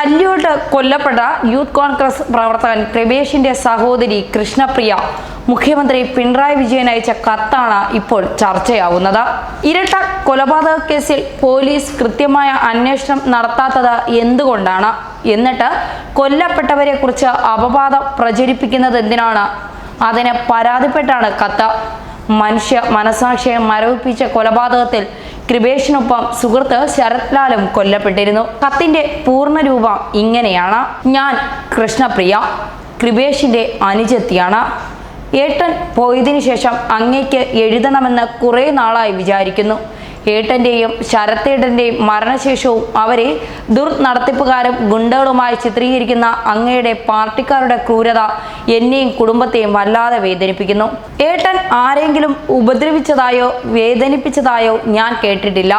കല്യോട്ട് കൊല്ലപ്പെട്ട യൂത്ത് കോൺഗ്രസ് പ്രവർത്തകൻ കൃപേഷിന്റെ സഹോദരി കൃഷ്ണപ്രിയ മുഖ്യമന്ത്രി പിണറായി വിജയൻ അയച്ച കത്താണ് ഇപ്പോൾ ചർച്ചയാവുന്നത്. ഇരട്ട കൊലപാതക കേസിൽ പോലീസ് കൃത്യമായ അന്വേഷണം നടത്താത്തത് എന്തുകൊണ്ടാണ്? എന്നിട്ട് കൊല്ലപ്പെട്ടവരെ കുറിച്ച് അപവാദം പ്രചരിപ്പിക്കുന്നത് എന്തിനാണ്? അതിന് പരാതിപ്പെട്ടാണ് കത്ത്. മനുഷ്യ മനസാക്ഷിയെ മരവിപ്പിച്ച കൊലപാതകത്തിൽ കൃപേഷിനൊപ്പം സുഹൃത്ത് ശരത്ലാലും കൊല്ലപ്പെട്ടിരുന്നു. കത്തിന്റെ പൂർണരൂപം ഇങ്ങനെയാണ്. ഞാൻ കൃഷ്ണപ്രിയ കൃപേഷിന്റെ അനുജത്തിയാണ്. ഏട്ടൻ പോയതിനു ശേഷം അങ്ങയ്ക്ക് എഴുതണമെന്ന് കുറേ നാളായി വിചാരിക്കുന്നു. ഏട്ടന്റെയും ശരത്തേട്ടന്റെയും മരണശേഷവും അവരെ ദുർനടത്തിപ്പുകാരും ഗുണ്ടകളുമായി ചിത്രീകരിക്കുന്ന അങ്ങയുടെ പാർട്ടിക്കാരുടെ ക്രൂരത എന്നെയും കുടുംബത്തെയും വല്ലാതെ വേദനിപ്പിക്കുന്നു. ഏട്ടൻ ആരെങ്കിലും ഉപദ്രവിച്ചതായോ വേദനിപ്പിച്ചതായോ ഞാൻ കേട്ടിട്ടില്ല.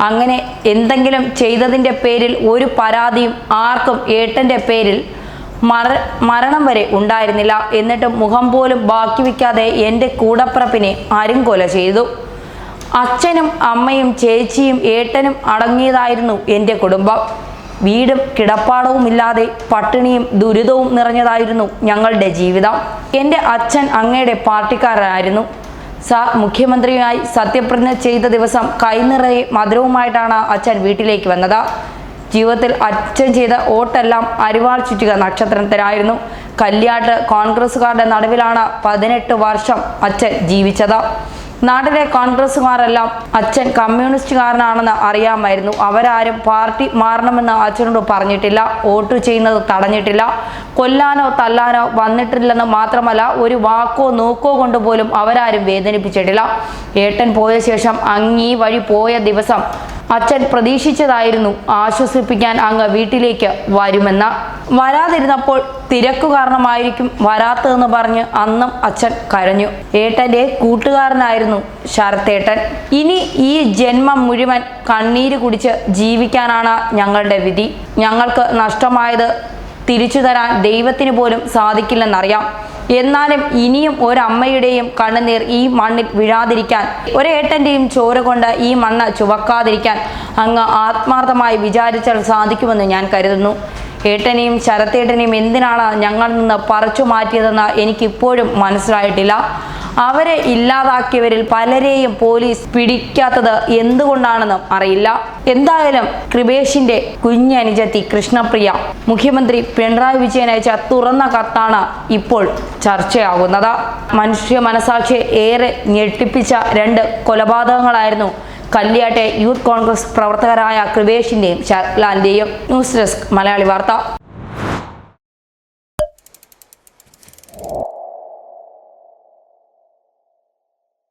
അങ്ങനെ എന്തെങ്കിലും ചെയ്തതിന്റെ പേരിൽ ഒരു പരാതിയും ആർക്കും ഏട്ടന്റെ പേരിൽ മര മരണം വരെ ഉണ്ടായിരുന്നില്ല. എന്നിട്ടും മുഖം പോലും ബാക്കി വയ്ക്കാതെ എന്റെ കൂടപ്പിറപ്പിനെ അരുംകൊല ചെയ്തു. അച്ഛനും അമ്മയും ചേച്ചിയും ഏട്ടനും അടങ്ങിയതായിരുന്നു എന്റെ കുടുംബം. വീടും കിടപ്പാടവും ഇല്ലാതെ പട്ടിണിയും ദുരിതവും നിറഞ്ഞതായിരുന്നു ഞങ്ങളുടെ ജീവിതം. എന്റെ അച്ഛൻ അങ്ങയുടെ പാർട്ടിക്കാരനായിരുന്നു. സാർ മുഖ്യമന്ത്രിയായി സത്യപ്രതിജ്ഞ ചെയ്ത ദിവസം കൈനിറയെ മധുരവുമായിട്ടാണ് അച്ഛൻ വീട്ടിലേക്ക് വന്നത്. ജീവിതത്തിൽ അച്ഛൻ ചെയ്ത വോട്ടെല്ലാം അരിവാൾ ചുറ്റുക നക്ഷത്രത്തിനായിരുന്നു കല്യാട്ട് കോൺഗ്രസ്സുകാരുടെ നടുവിലാണ് പതിനെട്ട് വർഷം അച്ഛൻ ജീവിച്ചത്. നാട്ടിലെ കോൺഗ്രസ്സുകാരെല്ലാം അച്ഛൻ കമ്മ്യൂണിസ്റ്റുകാരനാണെന്ന് അറിയാമായിരുന്നു. അവരാരും പാർട്ടി മാറണമെന്ന് അച്ഛനോട് പറഞ്ഞിട്ടില്ല. വോട്ട് ചെയ്യുന്നത് തടഞ്ഞിട്ടില്ല. കൊല്ലാനോ തല്ലാനോ വന്നിട്ടില്ലെന്ന് മാത്രമല്ല ഒരു വാക്കോ നോക്കോ കൊണ്ടുപോലും അവരാരും വേദനിപ്പിച്ചിട്ടില്ല. ഏട്ടൻ പോയ ശേഷം അങ്ങീ വഴി പോയ ദിവസം അച്ഛൻ പ്രതീക്ഷിച്ചതായിരുന്നു ആശ്വസിപ്പിക്കാൻ അങ്ങ് വീട്ടിലേക്ക് വരുമെന്ന്. വരാതിരുന്നപ്പോൾ തിരക്കു കാരണമായിരിക്കും വരാത്തതെന്ന് പറഞ്ഞ് അന്നും അച്ഛൻ കരഞ്ഞു. ഏട്ടന്റെ കൂട്ടുകാരനായിരുന്നു ശരത്തേട്ടൻ. ഇനി ഈ ജന്മം മുഴുവൻ കണ്ണീര് കുടിച്ച് ജീവിക്കാനാണ് ഞങ്ങളുടെ വിധി. ഞങ്ങൾക്ക് നഷ്ടമായത് തിരിച്ചു തരാൻ ദൈവത്തിന് പോലും സാധിക്കില്ലെന്നറിയാം. എന്നാലും ഇനിയും ഒരമ്മയുടെയും കണ്ണുനീർ ഈ മണ്ണിൽ വീഴാതിരിക്കാൻ ഒരേട്ടന്റെയും ചോര കൊണ്ട് ഈ മണ്ണ് ചുവക്കാതിരിക്കാൻ അങ്ങ് ആത്മാർത്ഥമായി വിചാരിച്ചാൽ സാധിക്കുമെന്ന് ഞാൻ കരുതുന്നു. ഏട്ടനെയും ശരത്തേട്ടനെയും എന്തിനാണ് ഞങ്ങളിൽ നിന്ന് പറിച്ചു മാറ്റിയതെന്ന് എനിക്കിപ്പോഴും മനസ്സിലായിട്ടില്ല. അവരെ ഇല്ലാതാക്കിയവരിൽ പലരെയും പോലീസ് പിടിക്കാത്തത് എന്തുകൊണ്ടാണെന്നും അറിയില്ല. എന്തായാലും കൃപേഷിന്റെ കുഞ്ഞനുജത്തി കൃഷ്ണപ്രിയ മുഖ്യമന്ത്രി പിണറായി വിജയൻ അയച്ച തുറന്ന കത്താണ് ഇപ്പോൾ ചർച്ചയാകുന്നത്. മനുഷ്യ മനസാക്ഷിയെ ഏറെ ഞെട്ടിപ്പിച്ച രണ്ട് കൊലപാതകങ്ങളായിരുന്നു കല്യാട്ടെ യൂത്ത് കോൺഗ്രസ് പ്രവർത്തകരായ കൃപേഷിന്റെയും ശരത്ലാലിന്റെയും ന്യൂസ് ഡെസ്ക് മലയാളി വാർത്ത.